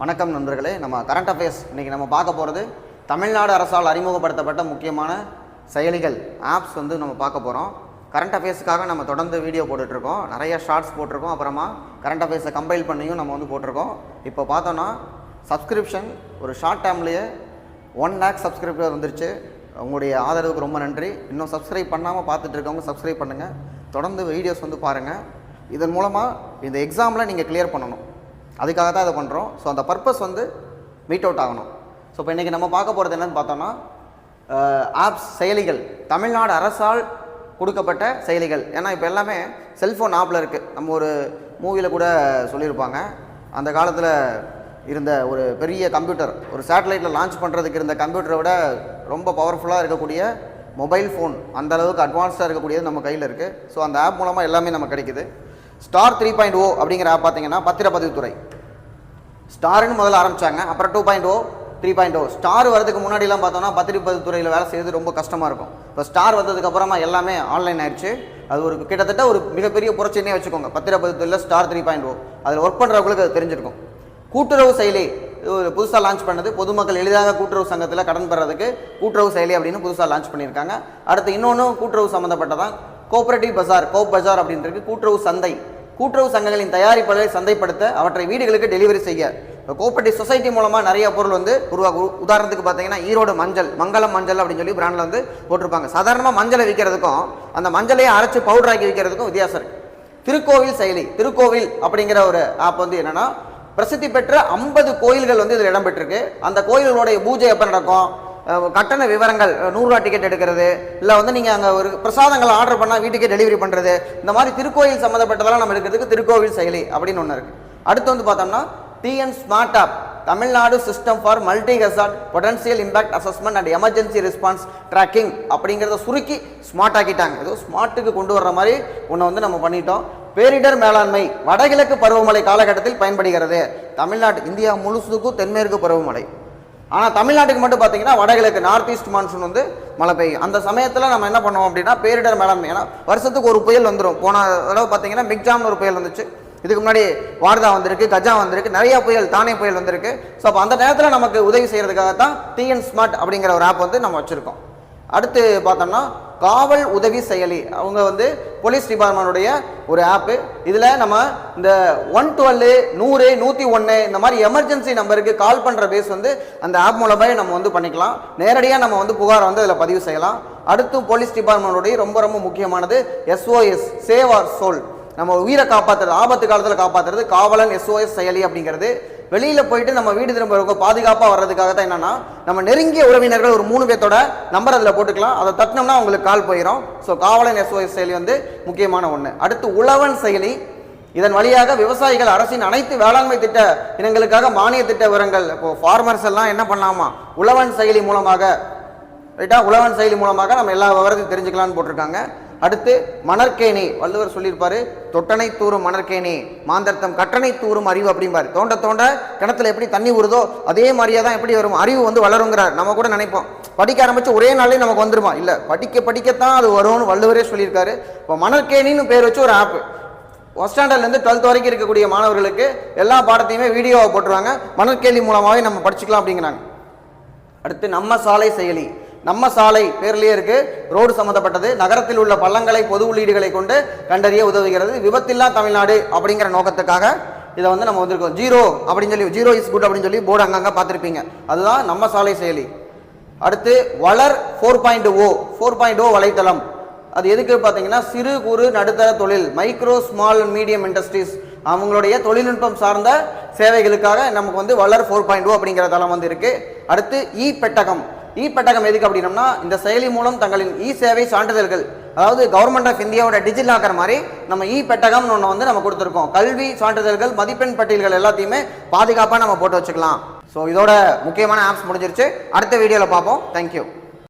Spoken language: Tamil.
வணக்கம் நண்பர்களே. நம்ம கரண்ட் அஃபேர்ஸ் இன்றைக்கி நம்ம பார்க்க போகிறது தமிழ்நாடு அரசால் அறிமுகப்படுத்தப்பட்ட முக்கியமான செயலிகள் ஆப்ஸ் வந்து நம்ம பார்க்க போகிறோம் கரண்ட் அஃபேர்ஸுக்காக நம்ம தொடர்ந்து வீடியோ போட்டுட்ருக்கோம். நிறைய ஷார்ட்ஸ் போட்டிருக்கோம். அப்புறமா கரண்ட் அஃபேர்ஸை கம்பைல் பண்ணியும் நம்ம வந்து போட்டிருக்கோம். இப்போ பார்த்தோன்னா சப்ஸ்கிரிப்ஷன் ஒரு ஷார்ட் டைம்லேயே ஒன் லேக் சப்ஸ்கிரிப்டர் வந்துருச்சு. உங்களுடைய ஆதரவுக்கு ரொம்ப நன்றி. இன்னும் சப்ஸ்கிரைப் பண்ணாமல் பார்த்துட்டு இருக்கவங்க சப்ஸ்கிரைப் பண்ணுங்கள் தொடர்ந்து வீடியோஸ் வந்து பாருங்கள் இதன் மூலமாக இந்த எக்ஸாமில் நீங்கள் கிளியர் பண்ணணும். அதுக்காக தான் இதை பண்ணுறோம் ஸோ அந்த பர்பஸ் வந்து மீட் அவுட் ஆகணும். ஸோ இப்போ இன்றைக்கி நம்ம பார்க்க போகிறது என்னென்னு பார்த்தோன்னா ஆப்ஸ் செயலிகள். தமிழ்நாடு அரசால் கொடுக்கப்பட்ட செயலிகள். ஏன்னா இப்போ எல்லாமே செல்ஃபோன் ஆப்பில் இருக்குது நம்ம ஒரு மூவியில் கூட சொல்லியிருப்பாங்க. அந்த காலத்தில் இருந்த ஒரு பெரிய கம்ப்யூட்டர் ஒரு சேட்டலைட்டில் லான்ச் பண்ணுறதுக்கு இருந்த கம்ப்யூட்டரை விட ரொம்ப பவர்ஃபுல்லாக இருக்கக்கூடிய மொபைல் ஃபோன் அந்த அளவுக்கு அட்வான்ஸ்டாக இருக்கக்கூடியது நம்ம கையில் இருக்குது ஸோ அந்த ஆப் மூலமாக எல்லாமே நமக்கு கிடைக்குது. ஸ்டார் த்ரீ பாயிண்ட் ஓ அப்படிங்கிற ஆப் பார்த்தீங்கன்னா பத்திரப்பதிவுத்துறை. ஸ்டார்னு முதல்ல ஆரம்பிச்சாங்க. அப்புறம் two point O three point O star வரதுக்கு முன்னாடிலாம் பார்த்தோம்னா பத்திரிப்பதிவுத்துறையில் வேலை செய்யறது ரொம்ப கஷ்டமாக இருக்கும். இப்போ ஸ்டார் வந்ததுக்கப்புறமா எல்லாமே ஆன்லைன் ஆயிடுச்சு. அது ஒரு கிட்டத்தட்ட ஒரு மிகப்பெரிய புரட்சினே வச்சுக்கோங்க. பத்திரப்பதிவுத்துறையில் star three point O oh. அதில் ஒர்க் பண்ணுறவங்களுக்கு அது தெரிஞ்சிருக்கும். கூட்டுறவு செயலி இது ஒரு புதுசாக லான்ச் பண்ணது. பொதுமக்கள் எளிதாக கூட்டுறவு சங்கத்தில் கடன் பெறதுக்கு கூட்டுறவு செயலி அப்படின்னு புதுசாக லான்ச் பண்ணியிருக்காங்க. அடுத்து இன்னொன்று கூட்டுறவு சம்மந்தப்பட்டதான் கோஆபரேட்டிவ் பஜார் கோப் பஜார் அப்படின்றது கூட்டுறவு சந்தை. கூட்டுறவு சங்கங்களின் தயாரிப்புகளை சந்தைப்படுத்த அவற்றை வீடுகளுக்கு டெலிவரி செய்ய. இப்போ கோஆபரேட்டிவ் சொசைட்டி மூலமாக நிறைய பொருள் வந்து உருவாகும் உதாரணத்துக்கு பார்த்தீங்கன்னா ஈரோடு மஞ்சள் மங்களம் மஞ்சள் அப்படின்னு சொல்லி பிராண்டில் வந்து போட்டிருப்பாங்க. சாதாரணமாக மஞ்சளை விற்கிறதுக்கும் அந்த மஞ்சளையே அரைச்சு பவுடர் ஆக்கி விற்கிறதுக்கும் வித்தியாசம் இருக்குது திருக்கோவில் செயலி திருக்கோவில் அப்படிங்கிற ஒரு ஆப் வந்து என்னென்னா பிரசித்தி பெற்ற ஐம்பது கோயில்கள் வந்து இதில் இடம்பெற்றிருக்கு. அந்த கோயில்களுடைய பூஜை எப்போ நடக்கும்? கட்டண விவரங்கள் நூறுரூவா டிக்கெட் எடுக்கிறது இல்லை வந்து நீங்கள் அங்கே ஒரு பிரசாதங்கள் ஆர்டர் பண்ணால் வீட்டுக்கே டெலிவரி பண்ணுறது இந்த மாதிரி திருக்கோயில் சம்மந்தப்பட்டதெல்லாம் நம்ம எடுக்கிறதுக்கு திருக்கோவில் செயலி அப்படின்னு ஒன்று இருக்குது அடுத்து வந்து பார்த்தோம்னா TN smart of Tamil Nadu system for multi hazard potential impact assessment and emergency response tracking அப்படிங்கிறத சுருக்கி ஸ்மார்ட் ஆக்கிட்டாங்க. ஏதோ ஸ்மார்ட்டுக்கு கொண்டு வர்ற மாதிரி ஒன்று வந்து நம்ம பண்ணிட்டோம். பேரிடர் மேலாண்மை வடகிழக்கு பருவமழை காலகட்டத்தில் பயன்படுகிறது. தமிழ்நாடு இந்தியா முழுசுக்கும் தென்மேற்கு பருவமழை. ஆனால் தமிழ்நாட்டுக்கு மட்டும் பார்த்தீங்கன்னா வடகிழக்கு நார்த் ஈஸ்ட் மான்சூன் வந்து மழை பெய்யும். அந்த சமயத்தில் நம்ம என்ன பண்ணுவோம் அப்படின்னா பேரிடர் மேலாண்மை ஏன்னா வருஷத்துக்கு ஒரு புயல் வந்துடும் போன தடவை பார்த்தீங்கன்னா மிக்ஜாம்னு ஒரு புயல் வந்துச்சு. இதுக்கு முன்னாடி வார்தா வந்திருக்கு கஜா வந்திருக்கு நிறைய புயல் தானே புயல் வந்திருக்கு. ஸோ அப்போ அந்த நேரத்தில் நமக்கு உதவி செய்கிறதுக்காக தான் டிஎன் ஸ்மார்ட் அப்படிங்கிற ஒரு ஆப் வந்து நம்ம வச்சுருக்கோம். அடுத்து பார்த்தோம்னா காவல் உதவி செயலி. அவங்க வந்து போலீஸ் டிபார்ட்மெண்ட்டுடைய ஒரு ஆப்பு. இதில் நம்ம இந்த ஒன் டுவெல்லு நூறு நூற்றி ஒன்று இந்த மாதிரி எமர்ஜென்சி நம்பருக்கு கால் பண்ணுற பேஸ் வந்து அந்த ஆப் மூலமாகவே நம்ம வந்து பண்ணிக்கலாம். நேரடியாக நம்ம வந்து புகாரை வந்து அதில் பதிவு செய்யலாம். அடுத்து போலீஸ் டிபார்ட்மெண்ட்டுடைய ரொம்ப ரொம்ப முக்கியமானது எஸ்ஓஎஸ் சேவ் ஆர் சோல் நம்ம உயிரை காப்பாற்றுறது ஆபத்து காலத்தில் காப்பாற்றுறது காவலன் எஸ்ஓஎஸ் செயலி அப்படிங்கிறது. வெளியில் போயிட்டு நம்ம வீடு திரும்ப பாதுகாப்பாக வர்றதுக்காக தான் என்னென்னா நம்ம நெருங்கிய உறவினர்கள் ஒரு மூணு பேர்த்தோட நம்பர் அதில் போட்டுக்கலாம். அதை தட்டினோம்னா அவங்களுக்கு கால் போயிடும் ஸோ காவலன் எஸ்ஓஎஸ் செயலி வந்து முக்கியமான ஒன்று அடுத்து உழவன் செயலி. இதன் வழியாக விவசாயிகள் அரசின் அனைத்து வேளாண்மை திட்ட இனங்களுக்காக மானிய திட்ட விவரங்கள் இப்போ ஃபார்மர்ஸ் எல்லாம் என்ன பண்ணலாமா? உழவன் செயலி மூலமாக ரைட்டா உழவன் செயலி மூலமாக நம்ம எல்லா விவரத்தையும் தெரிஞ்சுக்கலாம்னு போட்டிருக்காங்க. அடுத்து மணற்கேணி வள்ளுவர் சொல்லியிருப்பாரு தொட்டனை தூரும் மணற்கேணி மாந்தர்த்தம் கட்டணை தூரும் அறிவு அப்படிம்பாரு. தோண்ட தோண்ட கிணத்துல எப்படி தண்ணி ஊறுதோ அதே மாதிரியே தான் எப்படி வரும் அறிவு வந்து வளருங்கிறார். நம்ம கூட நினைப்போம். படிக்க ஆரம்பிச்சு ஒரே நாளே நமக்கு வந்துருமா? இல்ல படிக்க படிக்கத்தான் அது வரும்னு வள்ளுவரே சொல்லியிருக்காரு. இப்போ மணற்கேணின்னு பேர் வச்சு ஒரு ஆப் ஃபஸ்ட் ஸ்டாண்டர்ட்லேருந்து டுவெல்த் வரைக்கும் இருக்கக்கூடிய மாணவர்களுக்கு எல்லா பாடத்தையுமே வீடியோவை போட்டுருவாங்க. மணற்கேள்வி மூலமாகவே நம்ம படிச்சுக்கலாம் அப்படிங்கிறாங்க. அடுத்து நம்ம சாலை செயலி. நம்ம சாலை பேர்லேயே இருக்கு. ரோடு சம்பந்தப்பட்டது. நகரத்தில் உள்ள பள்ளங்களை பொது உள்ளீடுகளை கொண்டு கண்டறிய உதவுகிறது. விபத்தில்லா தமிழ்நாடு அப்படிங்கிற நோக்கத்துக்காக இதை வந்து நம்ம வந்திருக்கோம். ஜீரோ அப்படின்னு சொல்லி ஜீரோ இஸ் குட் அப்படின்னு சொல்லி போர்டு அங்கங்கே பார்த்துருப்பீங்க. அதுதான் நம்ம சாலை செயலி. அடுத்து Valar four point O four point O வலைத்தளம். அது எதுக்கு பார்த்தீங்கன்னா சிறு குறு நடுத்தர தொழில் micro small and medium industries அவங்களுடைய தொழில்நுட்பம் சார்ந்த சேவைகளுக்காக நமக்கு வந்து வளர் ஃபோர் பாயிண்ட் ஓ அப்படிங்கிற தளம் வந்து இருக்குது அடுத்து இ பெட்டகம். இ பெட்டகம் எதுக்கு அப்படின்னம்னா இந்த செயலி மூலம் தங்களின் இ சேவை சான்றிதழ்கள் அதாவது கவர்மெண்ட் ஆஃப் இந்தியாவோட டிஜிட்டல் மாதிரி நம்ம இ பெட்டகம்னு ஒன்று வந்து நம்ம கொடுத்துருக்கோம். கல்வி சான்றிதழ்கள் மதிப்பெண் பட்டியல்கள் எல்லாத்தையுமே பாதுகாப்பாக நம்ம போட்டு வச்சுக்கலாம். ஸோ இதோட முக்கியமான ஆப்ஸ் முடிஞ்சிருச்சு. அடுத்த வீடியோவில் பார்ப்போம். தேங்க்யூ